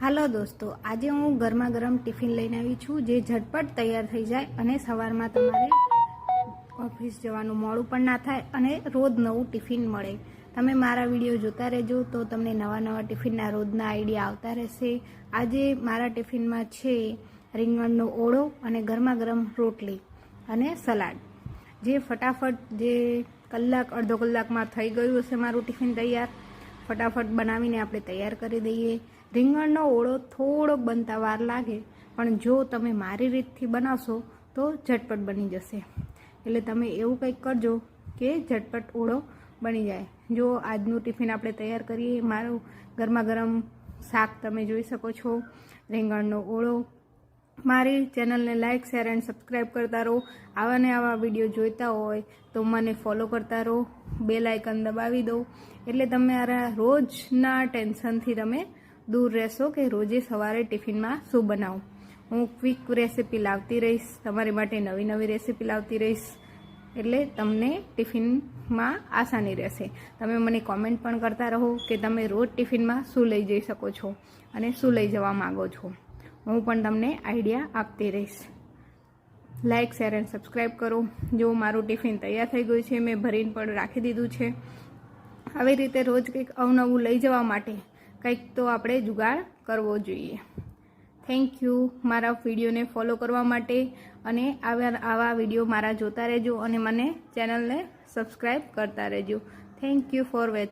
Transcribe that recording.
હાલો દોસ્તો, આજે હું ગરમા ગરમ ટિફિન લઈને આવી છું, જે ઝટપટ તૈયાર થઈ જાય અને સવારમાં તમારે ઓફિસ જવાનું મોડું પણ ના થાય અને રોજ નવું ટિફિન મળે. તમે મારા વીડિયો જોતા રહેજો તો તમને નવા નવા ટિફિનના રોજના આઈડિયા આવતા રહેશે. આજે મારા ટિફિનમાં છે રીંગણનો ઓળો અને ગરમા ગરમ રોટલી અને સલાડ. જે ફટાફટ જે કલાક, અડધો કલાકમાં થઈ ગયું હશે મારું ટિફિન તૈયાર. ફટાફટ બનાવીને આપણે તૈયાર કરી દઈએ. રીંગણનો ઓળો થોડોક બનતા વાર લાગે, પણ જો તમે મારી રીતથી બનાવશો તો ઝટપટ બની જશે. એટલે તમે એવું કંઈક કરજો કે ઝટપટ ઓળો બની જાય. જો આજનું ટિફિન આપણે તૈયાર કરીએ, મારું ગરમા ગરમ શાક તમે જોઈ શકો છો, રીંગણનો ઓળો મારી ચેનલને લાઇક શેર એન્ડ સબસ્ક્રાઈબ કરતા રહો. આવા ને આવા વીડિયો જોઈતા હોય તો મને ફોલો કરતા રહો. બે લાઇકન દબાવી દો. એટલે તમારા રોજના ટેન્શનથી તમે દૂર રહેશો કે રોજે સવારે ટિફિનમાં શું બનાવું. હું ક્વિક રેસીપી લાવતી રહીશ, તમારી માટે નવી નવી રેસીપી લાવતી રહીશ. એટલે તમને ટિફિનમાં આસાની રહેશે. તમે મને કોમેન્ટ પણ કરતા રહો કે તમે રોજ ટિફિનમાં શું લઈ જઈ શકો છો અને શું લઈ જવા માગો છો. હું પણ તમને આઈડિયા આપતી રહીશ. લાઇક શેર એન્ડ સબસ્ક્રાઈબ કરો. જો મારું ટિફિન તૈયાર થઈ ગયું છે, મેં ભરીને પણ રાખી દીધું છે. આવી રીતે રોજ કંઈક અવનવું લઈ જવા માટે કંઈક તો આપણે જુગાડ કરવો જોઈએ. થેન્ક યુ મારા વિડીયોને ફોલો કરવા માટે અને આવા આવા વીડિયો મારા જોતા રહેજો અને મને ચેનલને સબસ્ક્રાઈબ કરતા રહેજો. Thank you for વેચ